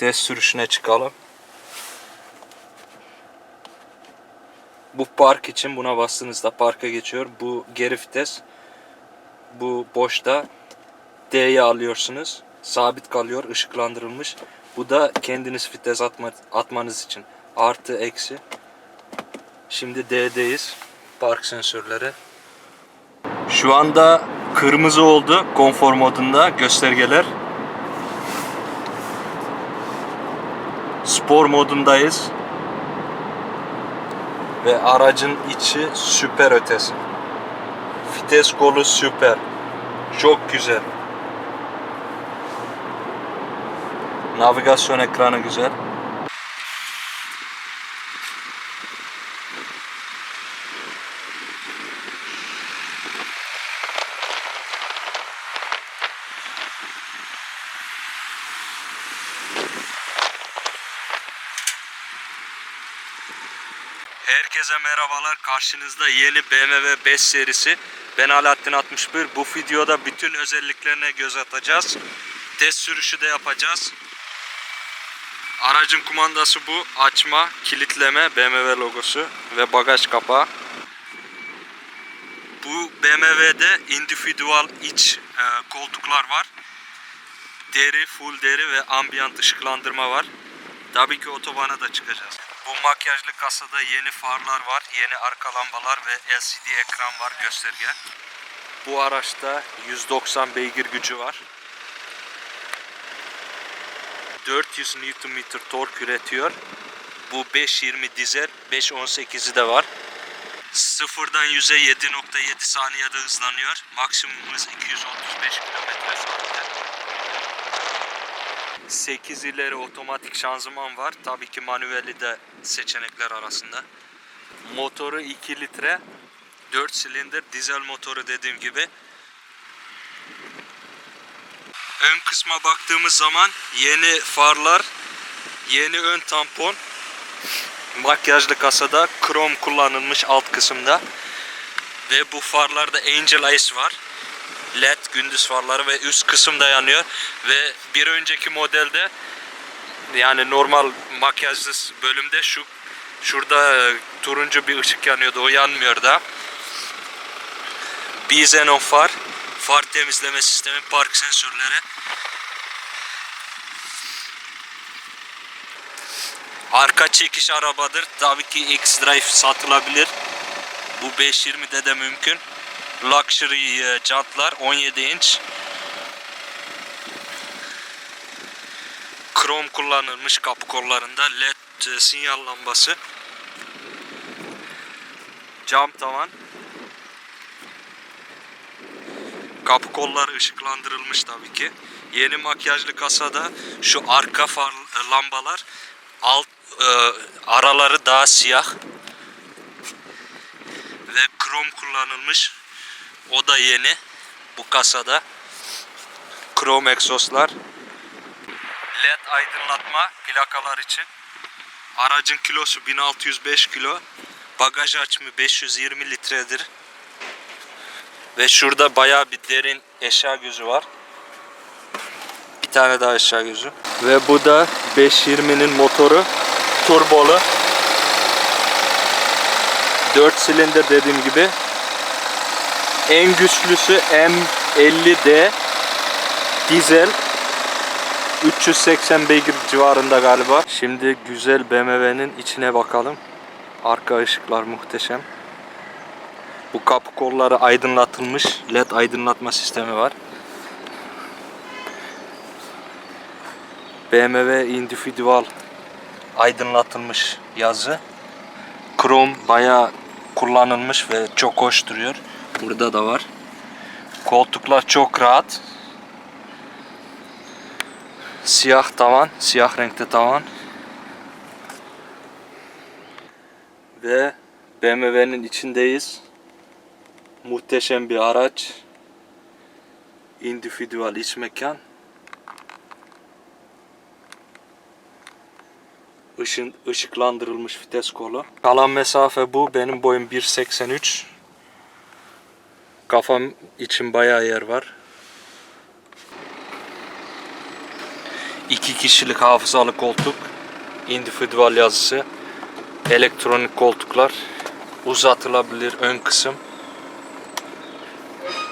Test sürüşüne çıkalım. Bu park için buna bastığınızda parka geçiyor. Bu geri vites. Bu boşta D'yi alıyorsunuz. Sabit kalıyor, ışıklandırılmış. Bu da kendiniz vites atma, atmanız için. Artı, eksi. Şimdi D'deyiz. Park sensörleri. Şu anda kırmızı oldu konfor modunda göstergeler. Spor modundayız. Ve aracın içi süper ötesi. Vites kolu süper. Çok güzel. Navigasyon ekranı güzel. Herkese merhabalar. Karşınızda yeni BMW 5 serisi. Ben Alaaddin 61. Bu videoda bütün özelliklerine göz atacağız. Test sürüşü de yapacağız. Aracın kumandası bu. Açma, kilitleme, BMW logosu ve bagaj kapağı. Bu BMW'de individual iç e, koltuklar var. Deri, full deri ve ambiyant ışıklandırma var. Tabii ki otobana da çıkacağız. Bu makyajlı kasada yeni farlar var, yeni arka lambalar ve LCD ekran var gösterge. Bu araçta 190 beygir gücü var. 400 Nm tork üretiyor. Bu 520 dizel, 518'i de var. Sıfırdan 100'e 7.7 saniyede hızlanıyor. Maksimum hız 235 km. 8 ileri otomatik şanzıman var. Tabii ki manueli de seçenekler arasında. Motoru 2 litre. 4 silindir dizel motoru dediğim gibi. Ön kısma baktığımız zaman yeni farlar, yeni ön tampon, makyajlı kasada krom kullanılmış alt kısımda. Ve bu farlarda Angel Eyes var. Gündüz farları ve üst kısımda yanıyor ve bir önceki modelde yani normal makyajsız bölümde şu şurada e, turuncu bir ışık yanıyordu o yanmıyor da. Bizenon far far temizleme sistemi park sensörleri. Arka çekiş arabadır. Tabii ki X-Drive satılabilir. Bu 520'de de mümkün luxury e, jantlar 17 inç. Krom kullanılmış kapı kollarında led e, sinyal lambası. Cam tavan. Kapı kolları ışıklandırılmış tabii ki. Yeni makyajlı kasada şu arka far e, lambalar alt e, araları daha siyah ve krom kullanılmış. O da yeni. Bu kasada. Krom egzozlar. LED aydınlatma plakalar için. Aracın kilosu 1605 kilo. Bagaj hacmi 520 litredir. Ve şurada bayağı bir derin eşya gözü var. Bir tane daha eşya gözü. Ve bu da 520'nin motoru. Turbolu. 4 silindir dediğim gibi. En güçlüsü M50D dizel 380 beygir civarında galiba. Şimdi güzel BMW'nin içine bakalım. Arka ışıklar muhteşem. Bu kapı kolları aydınlatılmış. LED aydınlatma sistemi var. BMW Individual aydınlatılmış yazı. Krom bayağı kullanılmış ve çok hoş duruyor. Burada da var. Koltuklar çok rahat. Siyah tavan, siyah renkte tavan. Ve BMW'nin içindeyiz. Muhteşem bir araç. Individual iç mekan. Işın, ışıklandırılmış vites kolu. Kalan mesafe bu. Benim boyum 1.83. Kafam için bayağı yer var. İki kişilik hafızalı koltuk. Individual yazısı. Elektronik koltuklar. Uzatılabilir ön kısım.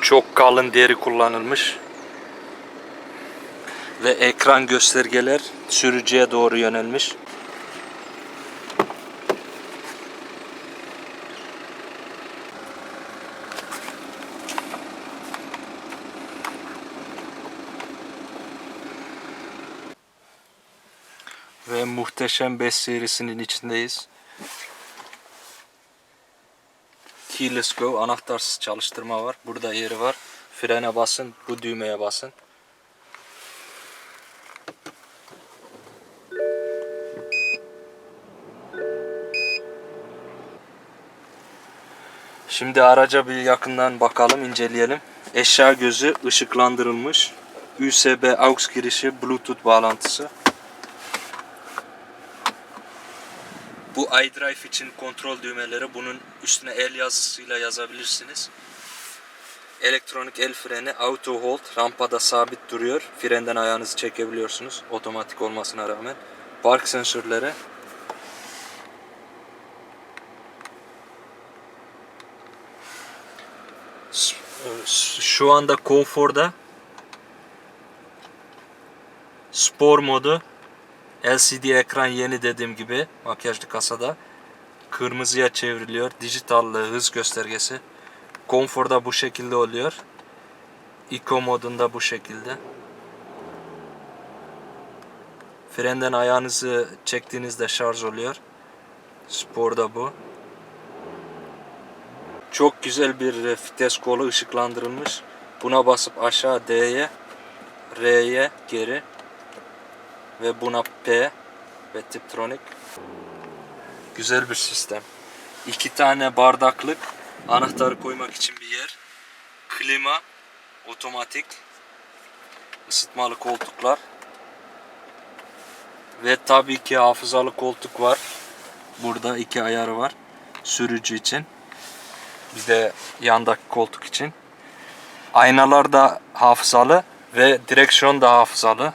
Çok kalın deri kullanılmış. Ve ekran göstergeler sürücüye doğru yönelmiş. Ve muhteşem 5 serisinin içindeyiz. Keyless Go anahtarsız çalıştırma var. Burada yeri var. Frene basın, bu düğmeye basın. Şimdi araca bir yakından bakalım, inceleyelim. Eşya gözü ışıklandırılmış. USB aux girişi, Bluetooth bağlantısı. Bu iDrive için kontrol düğmeleri bunun üstüne el yazısıyla yazabilirsiniz. Elektronik el freni auto hold rampada sabit duruyor. Frenden ayağınızı çekebiliyorsunuz otomatik olmasına rağmen. Park sensörleri. Şu anda konforda spor modu LCD ekran yeni dediğim gibi makyajlı kasada kırmızıya çevriliyor. Dijital hız göstergesi. Konforda bu şekilde oluyor. Eco modunda bu şekilde. Frenden ayağınızı çektiğinizde şarj oluyor. Sporda bu. Çok güzel bir e, vites kolu ışıklandırılmış. Buna basıp aşağı D'ye, R'ye geri ve buna P ve Tiptronic. Güzel bir sistem. İki tane bardaklık, anahtarı koymak için bir yer. Klima, otomatik, ısıtmalı koltuklar. Ve tabii ki hafızalı koltuk var. Burada iki ayarı var. Sürücü için. Bir de yandaki koltuk için. Aynalar da hafızalı ve direksiyon da hafızalı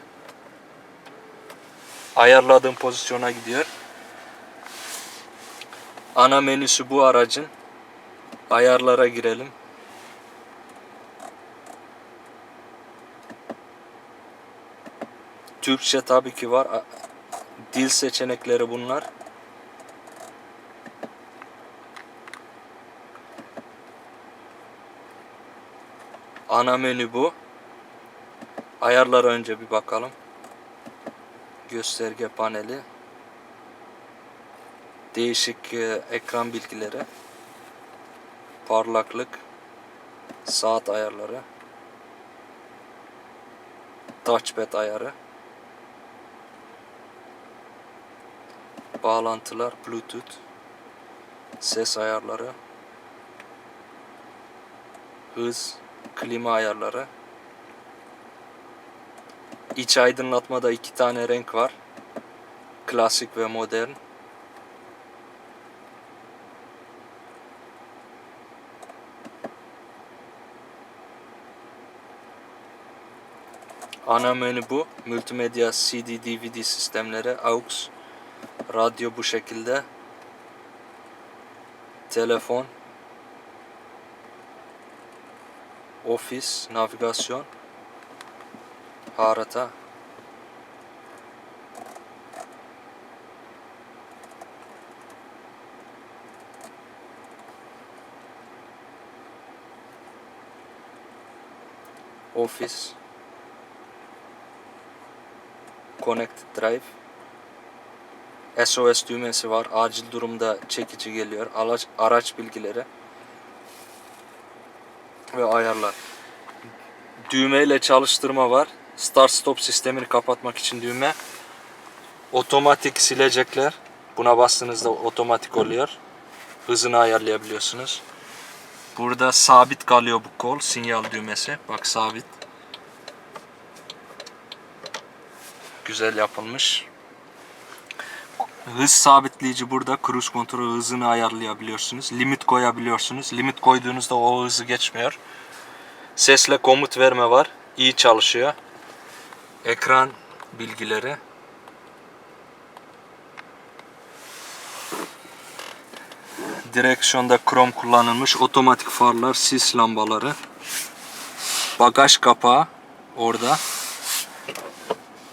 ayarladığım pozisyona gidiyor. Ana menüsü bu aracın. Ayarlara girelim. Türkçe tabii ki var. Dil seçenekleri bunlar. Ana menü bu. Ayarlara önce bir bakalım gösterge paneli. Değişik e, ekran bilgileri. Parlaklık. Saat ayarları. Touchpad ayarı. Bağlantılar bluetooth. Ses ayarları. Hız klima ayarları İç aydınlatmada iki tane renk var. Klasik ve modern. Ana menü bu. Multimedya CD, DVD sistemleri, AUX, radyo bu şekilde. Telefon, ofis, navigasyon harita ofis connected drive SOS düğmesi var. Acil durumda çekici geliyor. Araç, araç bilgileri ve ayarlar. Düğmeyle çalıştırma var. Start stop sistemini kapatmak için düğme. Otomatik silecekler. Buna bastığınızda otomatik oluyor. Hızını ayarlayabiliyorsunuz. Burada sabit kalıyor bu kol. Sinyal düğmesi. Bak sabit. Güzel yapılmış. Hız sabitleyici burada. Cruise kontrol hızını ayarlayabiliyorsunuz. Limit koyabiliyorsunuz. Limit koyduğunuzda o hızı geçmiyor. Sesle komut verme var. İyi çalışıyor. Ekran bilgileri. Direksiyonda krom kullanılmış otomatik farlar, sis lambaları. Bagaj kapağı orada.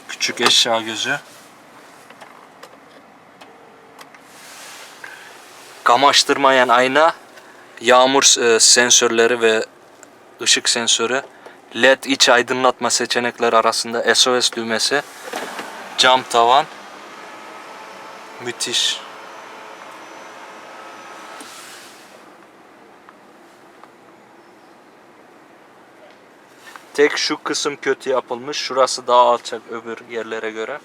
Küçük eşya gözü. Kamaştırmayan ayna, yağmur e, sensörleri ve ışık sensörü, LED iç aydınlatma seçenekleri arasında SOS düğmesi, cam tavan. Müthiş. Tek şu kısım kötü yapılmış. Şurası daha alçak öbür yerlere göre.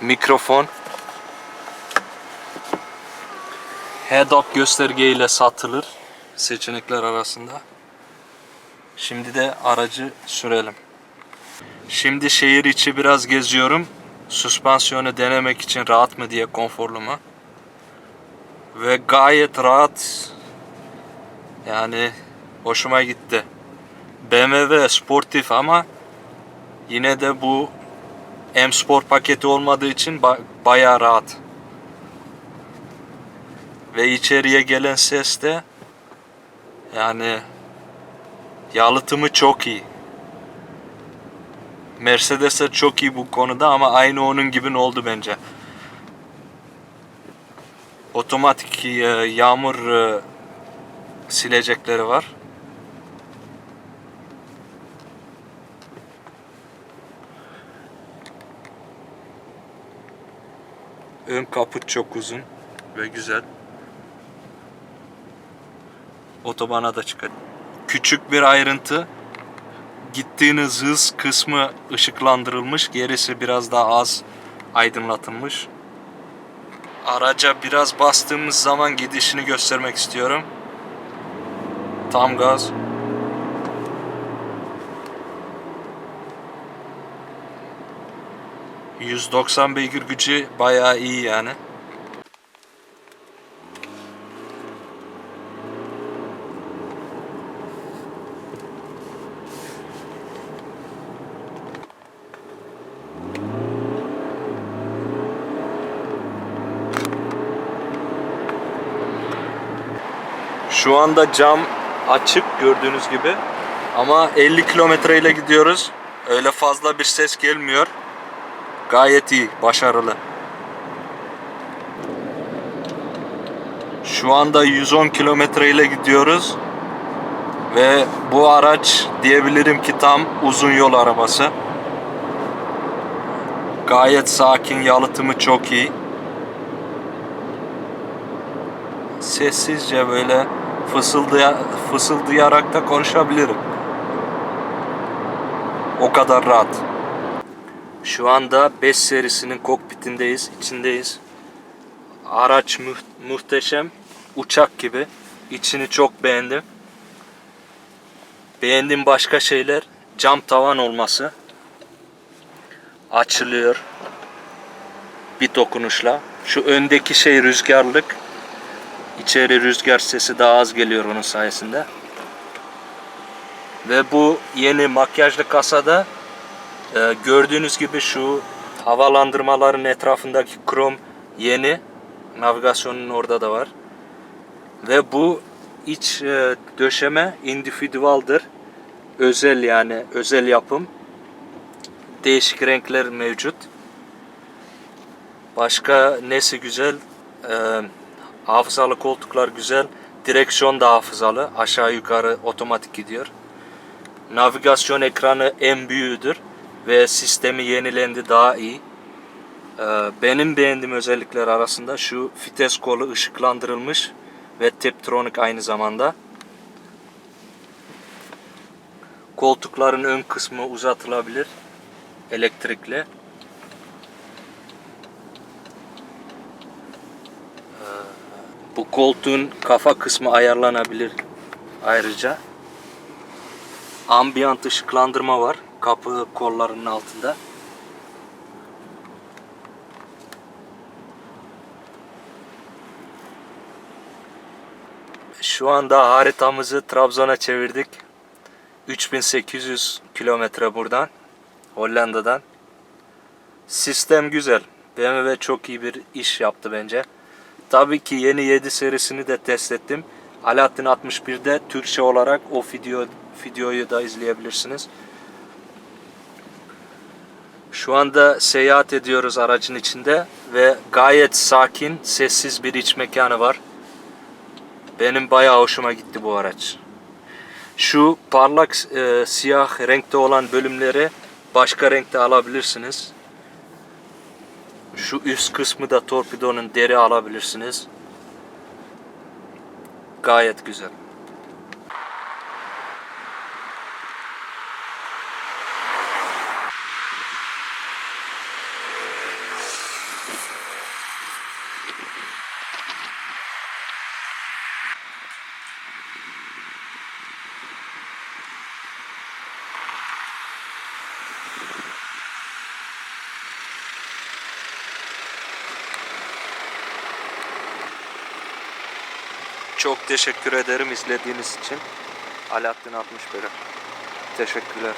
Mikrofon. Head-up gösterge ile satılır seçenekler arasında. Şimdi de aracı sürelim. Şimdi şehir içi biraz geziyorum. Süspansiyonu denemek için rahat mı diye konforlu mu? Ve gayet rahat. Yani hoşuma gitti. BMW sportif ama yine de bu M Sport paketi olmadığı için ba- bayağı rahat. Ve içeriye gelen ses de yani yalıtımı çok iyi. Mercedes'e çok iyi bu konuda ama aynı onun gibi oldu bence. Otomatik e, yağmur e, silecekleri var. Ön kaput çok uzun ve güzel. Otobana da çıkar. Küçük bir ayrıntı. Gittiğiniz hız kısmı ışıklandırılmış. Gerisi biraz daha az aydınlatılmış. Araca biraz bastığımız zaman gidişini göstermek istiyorum. Tam gaz. ...190 beygir gücü bayağı iyi yani. Şu anda cam açık gördüğünüz gibi. Ama 50 kilometre ile gidiyoruz. Öyle fazla bir ses gelmiyor. Gayet iyi, başarılı. Şu anda 110 kilometre ile gidiyoruz. Ve bu araç diyebilirim ki tam uzun yol arabası. Gayet sakin, yalıtımı çok iyi. Sessizce böyle fısıldaya, fısıldayarak da konuşabilirim. O kadar rahat. Şu anda 5 serisinin kokpitindeyiz, içindeyiz. Araç mu- muhteşem, uçak gibi. İçini çok beğendim. Beğendiğim başka şeyler cam tavan olması. Açılıyor. Bir dokunuşla. Şu öndeki şey rüzgarlık. İçeri rüzgar sesi daha az geliyor onun sayesinde. Ve bu yeni makyajlı kasada e, gördüğünüz gibi şu havalandırmaların etrafındaki krom yeni. Navigasyonun orada da var. Ve bu iç e, döşeme individualdır. Özel yani özel yapım. Değişik renkler mevcut. Başka nesi güzel? E, hafızalı koltuklar güzel. Direksiyon da hafızalı. Aşağı yukarı otomatik gidiyor. Navigasyon ekranı en büyüğüdür ve sistemi yenilendi daha iyi. Ee, benim beğendiğim özellikler arasında şu vites kolu ışıklandırılmış ve Tiptronic aynı zamanda. Koltukların ön kısmı uzatılabilir elektrikli. Bu koltuğun kafa kısmı ayarlanabilir ayrıca. Ambiyant ışıklandırma var kapı kollarının altında. Şu anda haritamızı Trabzon'a çevirdik. 3800 kilometre buradan. Hollanda'dan. Sistem güzel. BMW çok iyi bir iş yaptı bence. Tabii ki yeni 7 serisini de test ettim. Alaaddin 61'de Türkçe olarak o video videoyu da izleyebilirsiniz. Şu anda seyahat ediyoruz aracın içinde ve gayet sakin, sessiz bir iç mekanı var. Benim bayağı hoşuma gitti bu araç. Şu parlak e, siyah renkte olan bölümleri başka renkte alabilirsiniz. Şu üst kısmı da torpidonun deri alabilirsiniz. Gayet güzel. Çok teşekkür ederim izlediğiniz için. Alaaddin 61'e. Teşekkürler.